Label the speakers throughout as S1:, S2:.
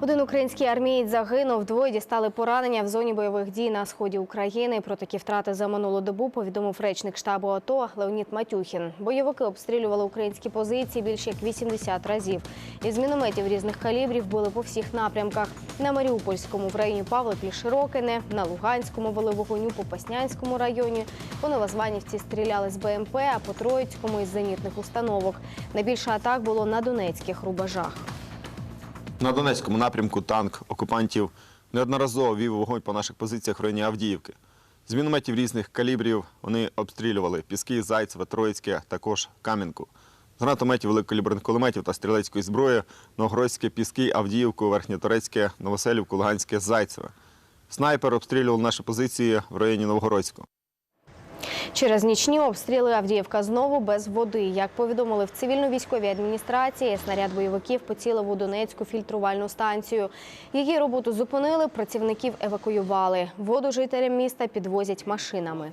S1: Один український армієць загинув, двоє дістали поранення в зоні бойових дій на сході України. Про такі втрати за минулу добу повідомив речник штабу АТО Леонід Матюхін. Бойовики обстрілювали українські позиції більше як 80 разів. Із мінометів різних калібрів били по всіх напрямках. На Маріупольському в районі Павлополі Широкине, на Луганському вели вогонь у Попаснянському районі. У Новозванівці стріляли з БМП, а по Троїцькому із зенітних установок. Найбільше атак було на Донецьких рубежах.
S2: На Донецькому напрямку танк окупантів неодноразово вів вогонь по наших позиціях в районі Авдіївки. З мінометів різних калібрів вони обстрілювали Піски, Зайцеве, Троїцьке, також Кам'янку. З гранатометів великокаліберних кулеметів та стрілецької зброї Новгородське, Піски, Авдіївку, Верхньоторецьке, Новоселівку, Луганське, Зайцеве. Снайпер обстрілював наші позиції в районі Новгородського.
S1: Через нічні обстріли Авдіївка знову без води. Як повідомили в цивільно-військовій адміністрації, снаряд бойовиків поцілив у Донецьку фільтрувальну станцію. Її роботу зупинили, працівників евакуювали. Воду жителям міста підвозять машинами.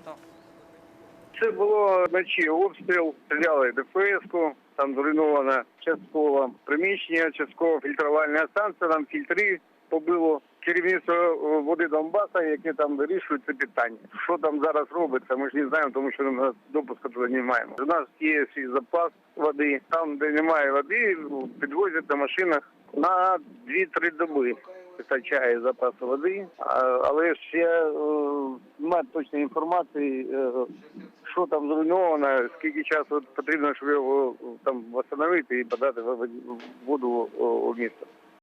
S3: Це було вночі обстріл, стріляли ДФС-ку, там зруйновано частково приміщення, частково фільтрувальна станція, там фільтри побило. Керівництво е, води Донбаса, яке там вирішують це питання. Що там зараз робиться, ми ж не знаємо, тому що ми допуску туди не маємо. У нас є свій запас води. Там, де немає води, підвозять на машинах на 2-3 доби. Вистачає запасу води, але ж ще е, немає точної інформації, е, що там зруйновано, скільки часу потрібно, щоб його там встановити і подати воду у місто.